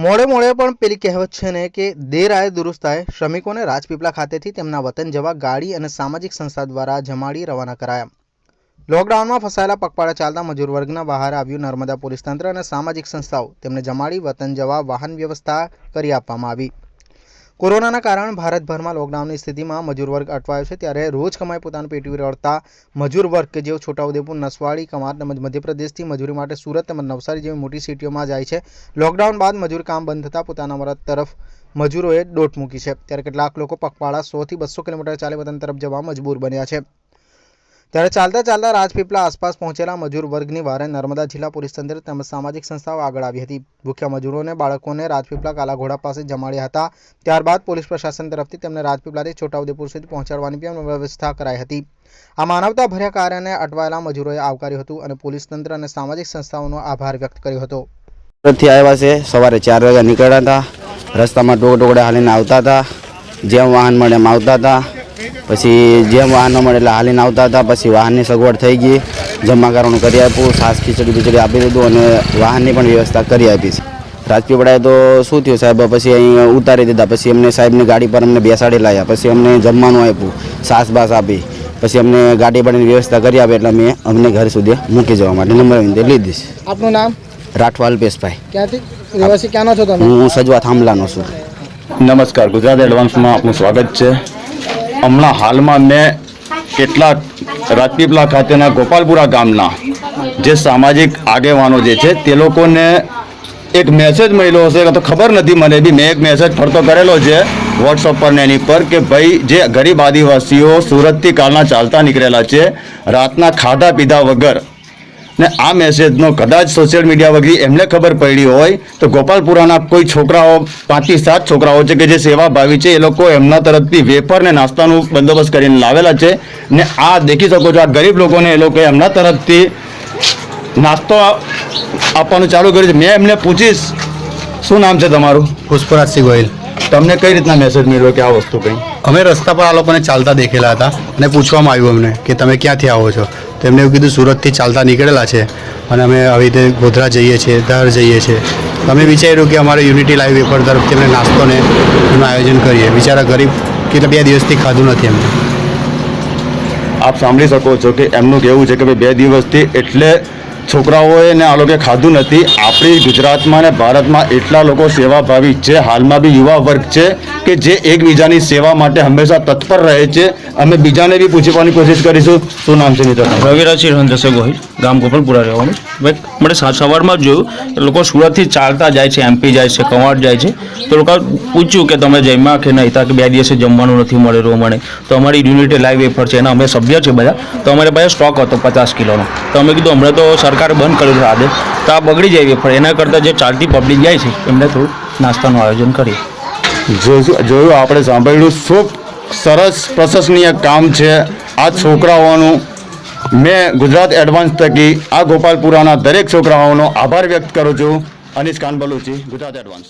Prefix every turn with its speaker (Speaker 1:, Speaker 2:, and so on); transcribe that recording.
Speaker 1: મોડે મોડે પણ પેલી કહેવત છે ને કે દેર આય દુરુસ્ત આય, શ્રમિકોને રાજપીપળા ખાતેથી તેમના વતન જવા ગાડી અને સામાજિક સંસ્થા દ્વારા જમાડી રવાના કરાયા. લોકડાઉનમાં ફસાયેલા પગપાળા ચાલતા મજૂર વર્ગના બહાર આવ્યું નર્મદા પોલીસ તંત્ર અને સામાજિક સંસ્થાઓ. તેમને જમાડી વતન જવા વાહન વ્યવસ્થા કરી આપવામાં આવી. કોરોનાના કારણ ભારતભરમાં લોકડાઉનની સ્થિતિમાં મજૂર વર્ગ અટવાયો છે. ત્યારે રોજ કમાઈ પોતાનું પેટવી રળતા મજૂર વર્ગ કે જેઓ છોટાઉદેપુર નસવાડી, કમાર તેમજ મધ્યપ્રદેશથી મજૂરી માટે સુરત તેમજ નવસારી જેવી મોટી સિટીઓમાં જાય છે. લોકડાઉન બાદ મજૂર કામ બંધ થતાં પોતાના મરદ તરફ મજૂરોએ દોટ મૂકી છે. ત્યારે કેટલાક લોકો પગપાળા સોથી બસો કિલોમીટર ચાલે વતન તરફ જવા મજબૂર બન્યા છે. ત્યારે ચાલતા ચાલતા રાજપીપળા આસપાસ પહોંચેલા મજૂર વર્ગની વારે નર્મદા જિલ્લા પોલીસ તંત્ર તેમજ સામાજિક સંસ્થાઓ આગળ આવી હતી. ભૂખ્યા મજૂરોને બાળકોને રાજપીપળા કાલાઘોડા પાસે જમાડ્યા હતા. ત્યારબાદ પોલીસ પ્રશાસન તરફથી તેમને રાજપીપળાથી છોટાઉદેપુર સુધી પહોંચાડવાની પણ વ્યવસ્થા કરાઈ હતી. આ માનવતા ભર્યા કાર્યને અટવાયેલા મજૂરોએ આવકાર્યું હતું અને પોલીસ તંત્ર અને સામાજિક સંસ્થાઓનો આભાર વ્યક્ત કર્યો હતો.
Speaker 2: સુરતથી આવ્યા છે. સવારે ચાર વાગ્યા નીકળ્યા હતા. રસ્તામાં ટોક ટોકડે હાલીને આવતા હતા. જેમ વાહન મળે એમ આવતા હતા. પછી જેમ વાહન ન મળે એટલે હાલીને આવતા હતા પછી વાહનની સગવડ થઈ ગઈ. જમા કરવાનું કરી આપ્યું સાસ ખીચડી બીચડી આપી દીધું અને વાહનની પણ વ્યવસ્થા કરી આપી છે. રાજપીપળાએ તો શું થયું સાહેબ? પછી અહીં ઉતારી દીધા. પછી એમને સાહેબની ગાડી પર અમને બેસાડી લાવ્યા પછી અમને જમવાનું આપ્યું સાસ બાસ આપી. પછી અમને ગાડી પાડીની વ્યવસ્થા કરી આપી એટલે અમે અમને ઘર સુધી મૂકી જવા માટે નંબર વિનંતી લીધી છે.
Speaker 3: આપનું નામ?
Speaker 2: રાઠવા અલ્પેશભાઈ
Speaker 3: ક્યાંથી? રહેવાસી ક્યાંનો છો તમે?
Speaker 2: હું સજવા થાંભલાનો છું.
Speaker 4: નમસ્કાર ગુજરાત એડવાન્સમાં આપનું સ્વાગત છે. હમણાં હાલમાં મેં કેટલાક રાજપીપળા ખાતેના ગોપાલપુરા ગામના જે સામાજિક આગેવાનો જે છે, તે લોકોને એક મેસેજ મળ્યો હશે તો ખબર નથી મને બી. મેં એક મેસેજ ફરતો કરેલો છે વોટ્સઅપ પર ને એની પર કે ભાઈ, જે ગરીબ આદિવાસીઓ સુરતથી કાલના ચાલતા નીકળેલા છે, રાતના ખાધા પીધા વગર ને આ મેસેજનો કદાચ સોશિયલ મીડિયા વગેરે એમને ખબર પડી હોય તો ગોપાલપુરાના કોઈ છોકરાઓ પાંચથી સાત છોકરાઓ છે કે જે સેવાભાવી છે એ લોકો એમના તરફથી વેફર ને નાસ્તાનું બંદોબસ્ત કરીને લાવેલા છે. ને આ દેખી શકો છો આ ગરીબ લોકોને એ લોકો એમના તરફથી નાસ્તો આપવાનું ચાલુ કર્યું છે. મેં એમને પૂછીશ શું નામ છે તમારું?
Speaker 5: પુષ્પરાજસિંહ ગોહિલ.
Speaker 4: તમને કઈ રીતના મેસેજ મળ્યો કે આ વસ્તુ કંઈ?
Speaker 5: અમે રસ્તા પર આ લોકોને ચાલતા દેખેલા હતા અને પૂછવામાં આવ્યું અમને કે તમે ક્યાંથી આવો છો? તો એમને એવું કીધું, સુરતથી ચાલતા નીકળેલા છે અને અમે આવી રીતે ગોધરા જઈએ છીએ ધાર જઈએ છીએ. અમે વિચાર્યું કે અમારે યુનિટી લાઈવ વેફર તરફથી અમને નાસ્તોને એનું આયોજન કરીએ. બિચારા ગરીબ કેટલા બે દિવસથી ખાધું નથી એમને.
Speaker 4: આપ સાંભળી શકો છો કે એમનું કહેવું છે કે ભાઈ બે દિવસથી એટલે છોકરાઓએ ને આ લોકોએ ખાધું નથી. આપણી ગુજરાતમાં ને ભારતમાં એટલા લોકો સેવાભાવી છે. હાલમાં બી યુવા વર્ગ છે કે જે એકબીજાની સેવા માટે હંમેશા તત્પર રહે છે. અમે બીજાને બી પૂછવાની કોશિશ કરીશું. શું નામ છે મિત્ર
Speaker 6: રવિરાજ રંજસે ગોહિલ, ગામ ગોપાલપુરા રહેવાનું. ભાઈ મને સવારમાં જ જોયું લોકો સુરતથી ચાલતા જાય છે, એમપી જાય છે, કવાડ જાય છે. તો લોકો પૂછ્યું કે તમે જમ્યા કે નહીં તા કે બે દિવસે જમવાનું નથી મળેલું મને તો અમારી યુનિટી લાઈવ એફર છે, એના અમે સભ્ય છે બધા. તો અમારે પાસે સ્ટોક હતો પચાસ કિલોનો. તો અમે કીધું હમણાં તો સરકારે બંધ કર્યું છે આજે તો આ બગડી જાય પણ એના કરતાં જે ચાલતી પબ્લિક જાય છે, એમને થોડું નાસ્તાનું આયોજન કરીએ.
Speaker 4: જોયું આપણે સાંભળ્યું શું સરસ પ્રશંસનીય કામ છે આ છોકરાઓનું. મેં ગુજરાત એડવાન્સ થકી આ ગોપાલપુરાના દરેક છોકરાઓનો આભાર વ્યક્ત કરું છું. અનિશ કાનબલુચી, ગુજરાત એડવાન્સ.